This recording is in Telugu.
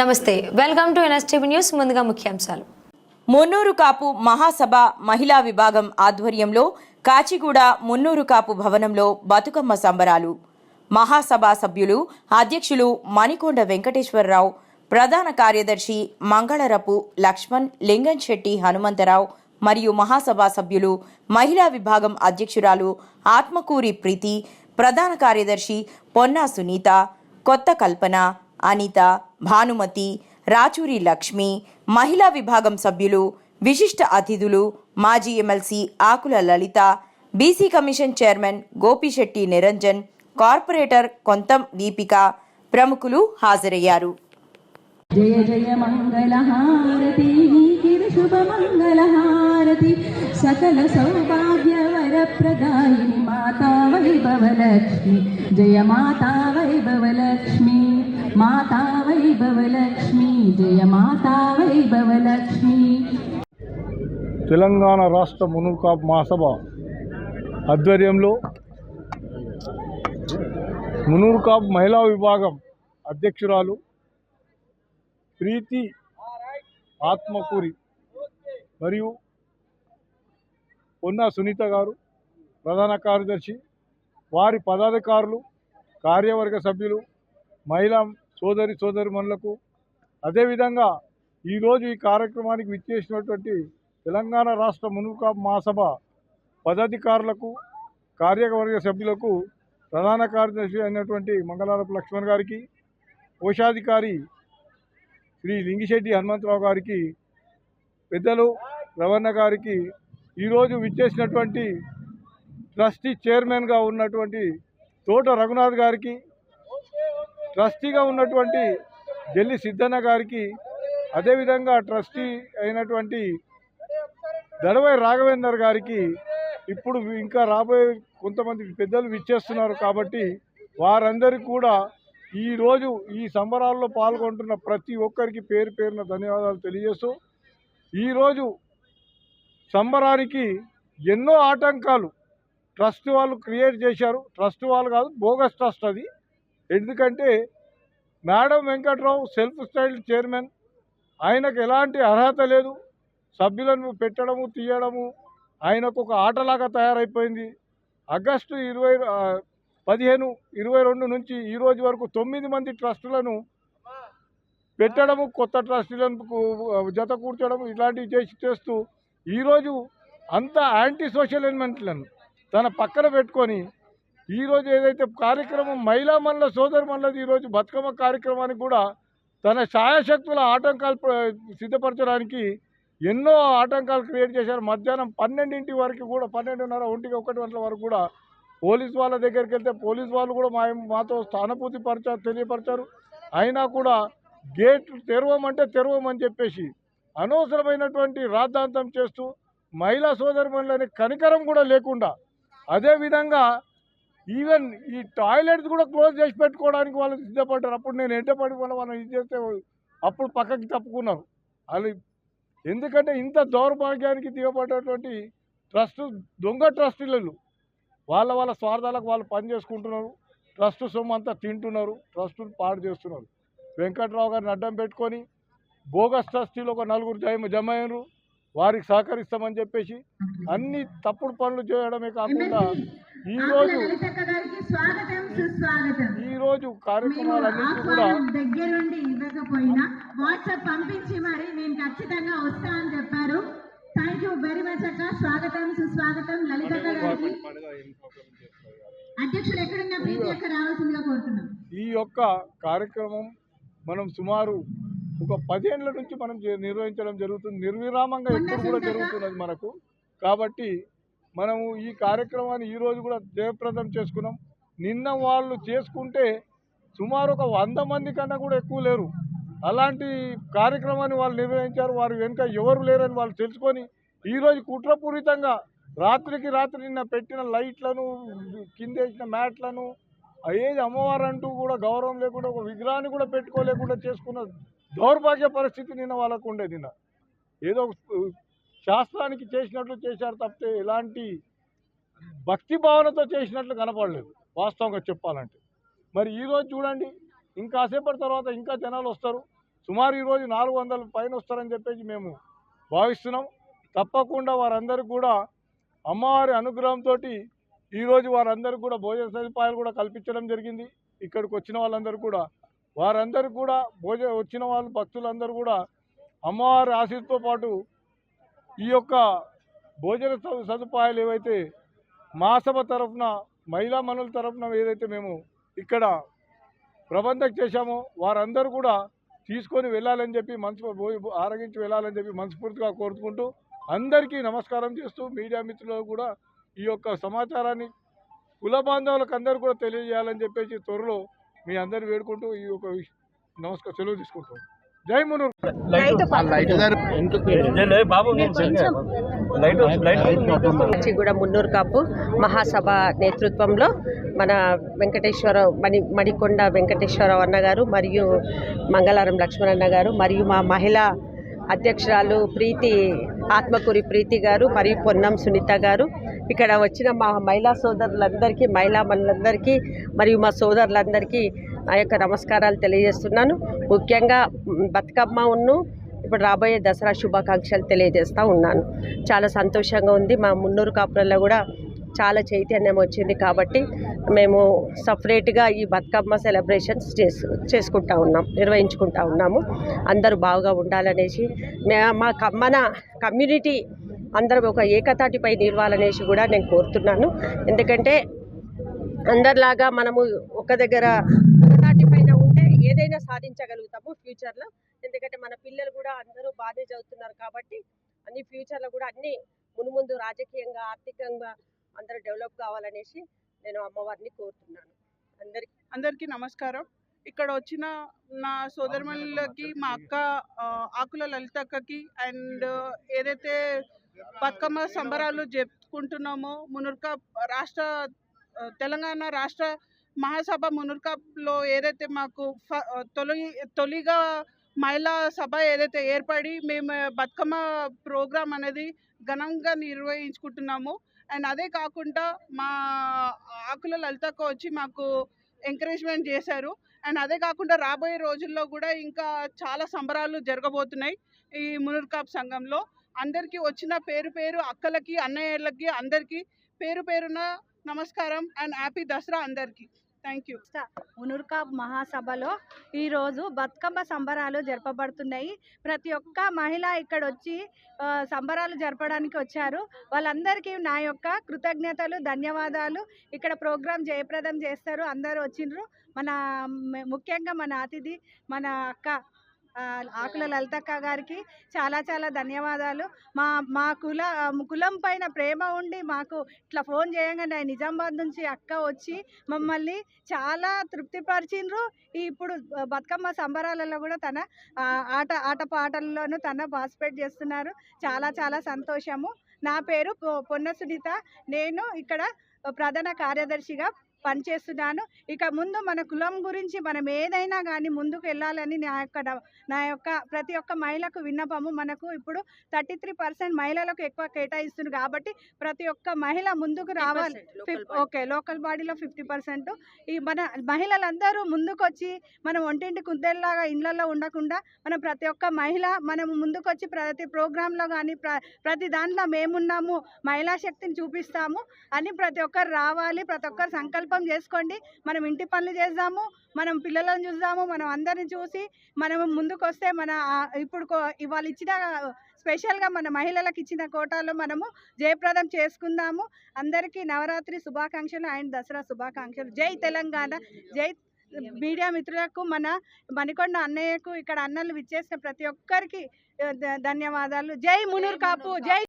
నమస్తే వెల్కమ్ టు ఎన్ఎస్టీవీ న్యూస్ ముందుగా ముఖ్యాంశాలు. మున్నూరు కాపు మహాసభ మహిళా విభాగం ఆధ్వర్యంలో కాచిగూడ మున్నూరు కాపు భవనంలో బతుకమ్మ సంబరాలు. మహాసభ సభ్యులు అధ్యక్షులు మణికొండ వెంకటేశ్వరరావు ప్రధాన కార్యదర్శి మంగళరపు లక్ష్మణ్ లింగన్ శెట్టి హనుమంతరావు మరియు మహాసభ సభ్యులు మహిళా విభాగం అధ్యక్షురాలు ఆత్మకూరి ప్రీతి ప్రధాన కార్యదర్శి పొన్నా సునీత కొత్త కల్పన అనిత భానుమతి రాచూరి లక్ష్మి మహిళా విభాగం సభ్యులు విశిష్ట అతిథులు మాజీ MLC Akula Lalitha BC commission chairman Gopisetti Niranjan corporator Kontham Deepika ప్రముఖులు హాజరయ్యారు. జయ జయ మంగళహారతి శుభ మంగళహారతి సకల సౌభాగ్య వరప్రదాయిని మాతా వైభవలక్ష్మి జయ మాతా వైభవలక్ష్మి మాతా వైభవలక్ష్మి జయ మాతా వైభవలక్ష్మి తెలంగాణ రాష్ట్ర మునుకా మహాసభ ఆధ్వర్యంలో మునూర్కాబ్ మహిళా విభాగం అధ్యక్షురాలు ప్రీతి ఆత్మకూరి మరియు పొన్నా సునీత గారు ప్రధాన కార్యదర్శి వారి పదాధికారులు కార్యవర్గ సభ్యులు మహిళా సోదరి సోదరిమణులకు. అదేవిధంగా ఈరోజు ఈ కార్యక్రమానికి విచ్చేసినటువంటి తెలంగాణ రాష్ట్ర మునుకా మహాసభ పదాధికారులకు కార్యవర్గ సభ్యులకు ప్రధాన కార్యదర్శి అయినటువంటి మంగళారపు లక్ష్మణ్ గారికి కోశాధికారి శ్రీ లింగిశెట్టి హనుమంతరావు గారికి పెద్దలు రవణ గారికి ఈరోజు విచ్చేసినటువంటి ట్రస్టీ చైర్మన్గా ఉన్నటువంటి తోట రఘునాథ్ గారికి ట్రస్టీగా ఉన్నటువంటి ఢిల్లీ సిద్ధన్న గారికి అదేవిధంగా ట్రస్టీ అయినటువంటి దడవై రాఘవేందర్ గారికి ఇప్పుడు ఇంకా రాబోయే కొంతమంది పెద్దలు విచ్చేస్తున్నారు కాబట్టి వారందరికీ కూడా ఈరోజు ఈ సంబరాల్లో పాల్గొంటున్న ప్రతి ఒక్కరికి పేరు పేరున ధన్యవాదాలు తెలియజేస్తూ ఈరోజు సంబరానికి ఎన్నో ఆటంకాలు ట్రస్ట్ వాళ్ళు క్రియేట్ చేశారు. ట్రస్ట్ వాళ్ళు కాదు బోగస్ ట్రస్ట్ అది. ఎందుకంటే madam Venkatrao self style chairman. ఆయనకు ఎలాంటి అర్హత లేదు. సభ్యులను పెట్టడము తీయడము ఆయనకు ఒక ఆటలాగా తయారైపోయింది. ఆగస్టు ఇరవై పదిహేను ఇరవై రెండు నుంచి ఈ రోజు వరకు తొమ్మిది మంది ట్రస్టులను పెట్టడము కొత్త ట్రస్టులను జత కూర్చోడము ఇలాంటివి చేసి చేస్తూ ఈరోజు అంత యాంటీ సోషల్ ఎలిమెంట్లను తన పక్కన పెట్టుకొని ఈరోజు ఏదైతే కార్యక్రమం మహిళా మండల సోదరు మండలది ఈరోజు బతుకమ్మ కార్యక్రమానికి కూడా తన ఛాయాశక్తుల ఆటంకాలు సిద్ధపరచడానికి ఎన్నో ఆటంకాలు క్రియేట్ చేశారు. మధ్యాహ్నం పన్నెండింటి వరకు కూడా పన్నెండున్నర ఒంటికి ఒకటి గంటల వరకు కూడా పోలీస్ వాళ్ళ దగ్గరికి వెళ్తే పోలీస్ వాళ్ళు కూడా మా మాతో స్థానపూర్తి పరిచారు తెలియపరిచారు. అయినా కూడా గేట్ తెరవమంటే తెరవమని చెప్పేసి అనవసరమైనటువంటి రాద్ధాంతం చేస్తూ మహిళా సోదరుమణులని కనికరం కూడా లేకుండా అదేవిధంగా ఈవెన్ ఈ టాయిలెట్స్ కూడా క్లోజ్ చేసి పెట్టుకోవడానికి వాళ్ళు సిద్ధపడ్డారు. అప్పుడు నేను ఎంటపడి వల్ల వాళ్ళని ఇది చేస్తే అప్పుడు పక్కకి తప్పుకున్నారు. వాళ్ళు ఎందుకంటే ఇంత దౌర్భాగ్యానికి దిగబడ్డటువంటి ట్రస్ట్ దొంగ ట్రస్టీలు వాళ్ళ వాళ్ళ స్వార్థాలకు వాళ్ళు పని చేసుకుంటున్నారు. ట్రస్ట్ సొమ్ము అంతా తింటున్నారు. ట్రస్టును పాడు చేస్తున్నారు. వెంకట్రావు గారిని అడ్డం పెట్టుకొని బోగస్ ట్రస్టీలు ఒక నలుగురు జమ జమ అయ్యారు వారికి సహకరిస్తామని చెప్పేసి అన్ని తప్పుడు పనులు చేయడమే కాకుండా ఈరోజు ఈరోజు కార్యక్రమాలన్నింటినీ కూడా దగ్గరుండి ఇవ్వకపోయినా వాట్సాప్ పంపించి మరి నేను ఖచ్చితంగా వస్తా అని చెప్పారు. థ్యాంక్ యూ వెరీ మచ్ అక్క. స్వాగతం సుస్వాగతం. లలితక్క గారికి. అధ్యక్షుడు ఎక్కడున్నా? ప్రీతి అక్క రావాల్సిందిగా కోరుతున్నాం. ఈ యొక్క కార్యక్రమం మనం సుమారు ఒక పదేళ్ళ నుంచి మనం నిర్వహించడం జరుగుతుంది. నిర్విరామంగా ఎప్పుడు కూడా జరుగుతున్నది మనకు. కాబట్టి మనము ఈ కార్యక్రమాన్ని ఈ రోజు కూడా జయప్రదం చేసుకున్నాం. నిన్న వాళ్ళు చేసుకుంటే సుమారు ఒక వంద మంది కన్నా కూడా ఎక్కువ లేరు. అలాంటి కార్యక్రమాన్ని వాళ్ళు నిర్వహించారు. వారు వెనుక ఎవరు లేరని వాళ్ళు తెలుసుకొని ఈరోజు కుట్రపూరితంగా రాత్రికి రాత్రి నిన్న పెట్టిన లైట్లను కింద వేసిన మ్యాట్లను ఏది అమ్మవారు అంటూ కూడా గౌరవం లేకుండా ఒక విగ్రహాన్ని కూడా పెట్టుకోలేకుండా చేసుకున్న దౌర్భాగ్య పరిస్థితి నిన్న వాళ్ళకు ఉండే నిన్న. ఏదో శాస్త్రానికి చేసినట్లు చేశారు తప్పితే ఎలాంటి భక్తి భావనతో చేసినట్లు కనపడలేదు వాస్తవంగా చెప్పాలంటే. మరి ఈరోజు చూడండి ఇంకాసేపటి తర్వాత ఇంకా జనాలు వస్తారు. సుమారు ఈరోజు నాలుగు వందల పైన వస్తారని చెప్పేసి మేము భావిస్తున్నాం. తప్పకుండా వారందరూ కూడా అమ్మవారి అనుగ్రహంతో ఈరోజు వారందరూ కూడా భోజన సదుపాయాలు కూడా కల్పించడం జరిగింది. ఇక్కడికి వచ్చిన వాళ్ళందరూ కూడా వారందరూ కూడా భోజ వచ్చిన వాళ్ళు భక్తులందరూ కూడా అమ్మవారి ఆశీస్సుతో పాటు ఈ యొక్క భోజన సదు- సదుపాయాలు ఏవైతే మాసభ తరఫున మహిళా మనుల తరఫున ఏదైతే మేము ఇక్కడ ప్రబంధం చేశామో వారందరూ కూడా తీసుకొని వెళ్ళాలని చెప్పి మనసు ఆరగించి వెళ్ళాలని చెప్పి మనస్ఫూర్తిగా కోరుకుంటూ అందరికీ నమస్కారం చేస్తూ మీడియా మిత్రులకు కూడా ఈ యొక్క సమాచారాన్ని కుల బాంధవులకు అందరూ కూడా తెలియజేయాలని చెప్పేసి త్వరలో మీ అందరు వేడుకుంటూ ఈ యొక్క విష- నమస్కారం సెలవు తీసుకుంటాం. జై మునూర్. కూడా మున్నూరు కాపు మహాసభ నేతృత్వంలో మన వెంకటేశ్వర మణి మణికొండ వెంకటేశ్వరరావు అన్న గారు మరియు మంగళారం లక్ష్మణన్న గారు మరియు మా మహిళా అధ్యక్షురాలు ప్రీతి ఆత్మకూరి ప్రీతి గారు మరియు పొన్నం సునీత గారు. ఇక్కడ వచ్చిన మా మహిళా సోదరులందరికీ మహిళా మనులందరికీ మరియు మా సోదరులందరికీ నా యొక్క నమస్కారాలు తెలియజేస్తున్నాను. ముఖ్యంగా బతుకమ్మ ఉన్ను ఇప్పుడు రాబోయే దసరా శుభాకాంక్షలు తెలియజేస్తూ ఉన్నాను. చాలా సంతోషంగా ఉంది. మా మున్నూరు కాపురంలో కూడా చాలా చైతన్యం వచ్చింది కాబట్టి మేము సపరేట్గా ఈ బతుకమ్మ సెలబ్రేషన్స్ చేసు చేసుకుంటా ఉన్నాం నిర్వహించుకుంటా ఉన్నాము. అందరూ బాగా ఉండాలనేసి మా క- మన కమ్యూనిటీ అందరం ఒక ఏకతాటిపై నిలవాలనేసి కూడా నేను కోరుతున్నాను. ఎందుకంటే అందరిలాగా మనము ఒక దగ్గర ఒకతాటి పైన ఉంటే ఏదైనా సాధించగలుగుతాము ఫ్యూచర్లో. ఎందుకంటే మన పిల్లలు కూడా అందరూ బాగానే చదువుతున్నారు కాబట్టి అన్ని ఫ్యూచర్లో కూడా అన్ని మునుముందు రాజకీయంగా ఆర్థికంగా అందరూ డెవలప్ కావాలనేసి నేను అమ్మవారిని కోరుతున్నాను. అందరికి అందరికీ నమస్కారం. ఇక్కడ వచ్చిన నా సోదరుమల్లకి మా అక్క ఆకుల లలిత అక్కకి అండ్ ఏదైతే బతుకమ్మ సంబరాలు జరుపుకుంటున్నాము. మునుర్కా రాష్ట్ర తెలంగాణ రాష్ట్ర మహాసభ మునుర్కాప్లో ఏదైతే మాకు ఫ- తొలి తొలిగా మహిళా సభ ఏదైతే ఏర్పడి మేము బతుకమ్మ ప్రోగ్రాం అనేది ఘనంగా నిర్వహించుకుంటున్నాము. అండ్ అదే కాకుండా మా ఆకుల లలితక్క వచ్చి మాకు ఎంకరేజ్మెంట్ చేశారు. అండ్ అదే కాకుండా రాబోయే రోజుల్లో కూడా ఇంకా చాలా సంబరాలు జరగబోతున్నాయి ఈ మునుర్కాప్ సంఘంలో. అందరికీ వచ్చిన పేరు పేరు అక్కలకి అన్నయ్యలకి అందరికీ పేరు పేరున నమస్కారం అండ్ హ్యాపీ దసరా అందరికీ. Thank you. మునుర్కాబ్ మహాసభలో ఈరోజు బతుకమ్మ సంబరాలు జరపబడుతున్నాయి. ప్రతి ఒక్క మహిళ ఇక్కడ వచ్చి సంబరాలు జరపడానికి వచ్చారు. వాళ్ళందరికీ నా యొక్క కృతజ్ఞతలు ధన్యవాదాలు. ఇక్కడ ప్రోగ్రాం జయప్రదం చేస్తారు. అందరూ వచ్చిండ్రు. మన ముఖ్యంగా మన అతిథి మన అక్క ఆకుల లలితక్క గారికి చాలా చాలా ధన్యవాదాలు. మా మా కుల కులం పైన ప్రేమ ఉండి మాకు ఇట్లా ఫోన్ చేయగానే నిజామాబాద్ నుంచి అక్క వచ్చి మమ్మల్ని చాలా తృప్తిపరిచిండ్రు. ఇప్పుడు బతుకమ్మ సంబరాలలో కూడా తన ఆట ఆట పాటల్లోనూ తన పార్టిసిపేట్ చేస్తున్నారు. చాలా చాలా సంతోషము. నా పేరు పొన్న సునీత నేను ఇక్కడ ప్రధాన కార్యదర్శిగా పనిచేస్తున్నాను ఇక ముందు మన కులం గురించి మనం ఏదైనా కానీ ముందుకు వెళ్ళాలని నా యొక్క నా యొక్క ప్రతి ఒక్క మహిళకు విన్నపము. మనకు ఇప్పుడు థర్టీ త్రీ పర్సెంట్ మహిళలకు ఎక్కువ కేటాయిస్తుంది కాబట్టి ప్రతి ఒక్క మహిళ ముందుకు రావాలి. ఓకే లోకల్ బాడీలో ఫిఫ్టీ పర్సెంట్. ఈ మన మహిళలందరూ ముందుకొచ్చి మనం ఒంటింటి కుద్దెల్లాగా ఇళ్ళల్లో ఉండకుండా మనం ప్రతి ఒక్క మహిళ మనం ముందుకొచ్చి ప్రతి ప్రోగ్రాంలో కానీ ప్ర ప్రతి దాంట్లో మేమున్నాము మహిళా శక్తిని చూపిస్తాము అని ప్రతి ఒక్కరు రావాలి. ప్రతి ఒక్కరు సంకల్పం చేసుకోండి. మనం ఇంటి పనులు చేద్దాము మనం పిల్లలను చూద్దాము మనం అందరిని చూసి మనం ముందుకు వస్తే మన ఇప్పుడు కో- ఇవాళ ఇచ్చిన స్పెషల్గా మన మహిళలకు ఇచ్చిన కోటాలో మనము జయప్రదం చేసుకుందాము. అందరికీ నవరాత్రి శుభాకాంక్షలు అండ్ దసరా శుభాకాంక్షలు. జై తెలంగాణ. జై మీడియా మిత్రులకు మన మణికొండ అన్నయ్యకు ఇక్కడ అన్నలు విచ్చేసిన ప్రతి ఒక్కరికి ధన్యవాదాలు. జై మునూర్ కాపు. జై